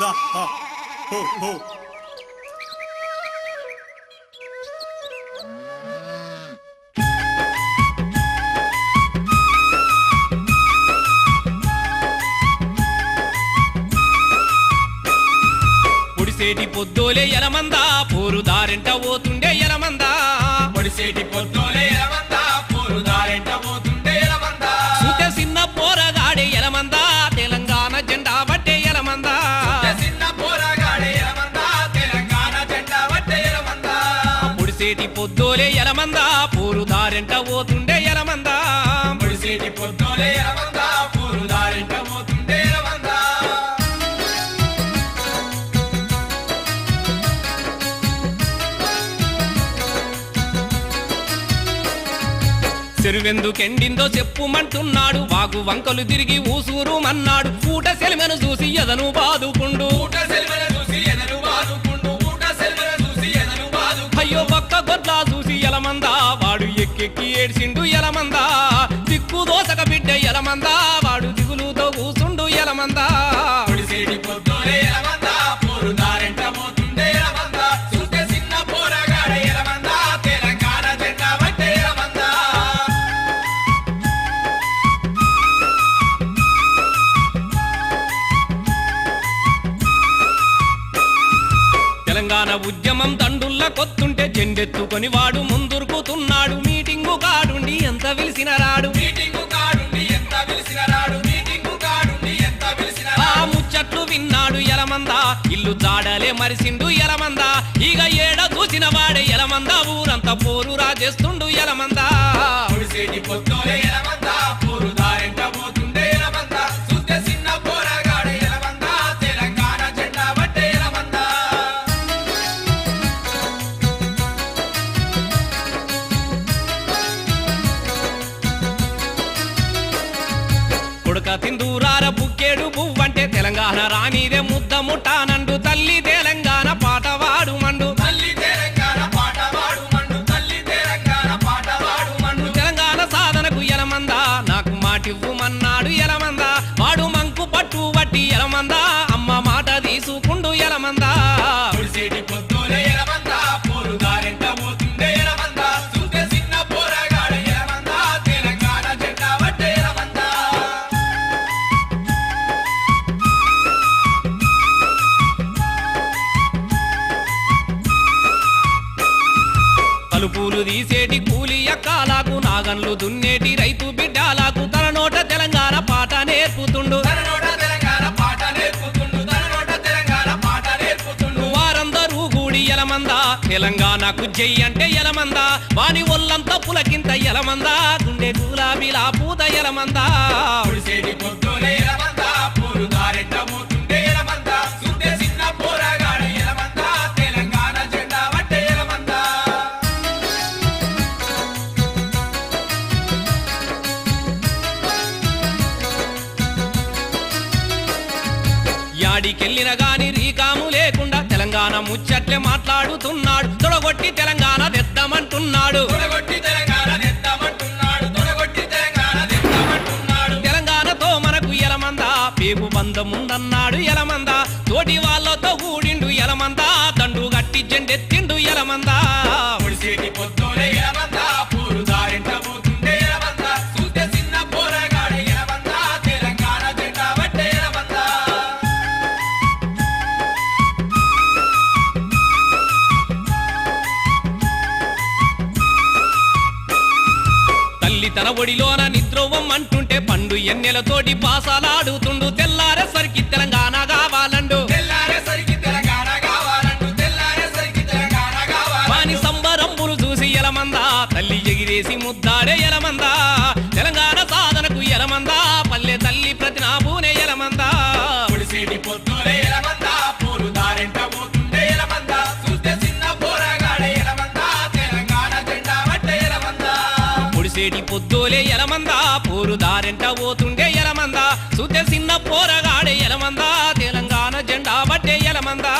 దా హా హో హో పొడిసేటి పొద్దోలే ఎలమందా పోరు దారెంట పోతుండే ఎలమందా పొడిసేటి పొద్దులే ఎలమందా పొద్దోలే ఎలమందా పోరు దారెంట పోతుండే ఎలమందా పొడిసేటి పొద్దులే ఎలమందా పూరు దారెంట పోతుండే ఎలమందా చెరువెందుకెండిందో చెప్పుమంటున్నాడు వాగు వంకలు తిరిగి ఊసూరు మన్నాడు పూట సెలిమెను చూసి ఎదను బాదుకుండు. పూట సెల్వెల చూసి ఎదను బాదుకుండు. గొడ్లా చూసి ఎలమందా వాడు ఎక్కెక్కి ఏడ్చిండు ఎలమందా తెలంగాణ ఉద్యమం దండుల్ల కొత్తుంటే జెండెత్తుకొని వాడు ముందురుకుతున్నాడు. మీటింగు కాడుండి ఎంత పిలిచిన రాడు? ముచ్చట్లు విన్నాడు ఎలమందా ఇల్లు జాడలే మరిసిండు ఎలమందా ఇక ఏడ చూసిన వాడే ఎలమందా ఊరంతా పోరు రాజేస్తుండు ఎలమందా ఎలమందా కొడుక తిందూరార బుక్కేడు బువ్వంటే తెలంగాణ రానిదే ముద్ద ముఠానండు తల్లిదే కలుపులు తీసేటి కూలి ఎక్కాలకు నాగన్లు దున్నేటి రైతు బిడ్డాలకు తలనోట తెలంగాణ పాట నేర్పుతుండు. వారందరూ కూడి ఎలమందా తెలంగాణకు జై అంటే ఎలమందా వాని ఒళ్ళంతా పులకింత ఎలమందా గుండె గులాబీలా పూత ఎలమందా ఎలమందా యాడికెళ్ళిన గాని రీకాము లేకుండా తెలంగాణ ముచ్చట్లే మాట్లాడుతున్నాడు. తొడగొట్టి తెలంగాణ తెద్దామంటున్నాడు. తెలంగాణతో మనకు ఎలమందా? పేగు బంధం ఉందన్నాడు ఎలమందా? ఒడిలోన నిద్రోవం అంటుంటే పండు ఎన్నెలతోటి పాసాలాడుతుండు. తెల్లారేసరికి తెలంగాణ కావాలండు. వాని సంబరంబులు చూసి ఎలమందా? తల్లి ఎగిరేసి ముద్దాడే ఎలమందా? పొద్దులే ఎలమందా పోరు దారెంట పోతుండే ఎలమందా సుద్దె చిన్న పోరగాడే ఎలమందా తెలంగాణ జెండా బట్టే ఎలమందా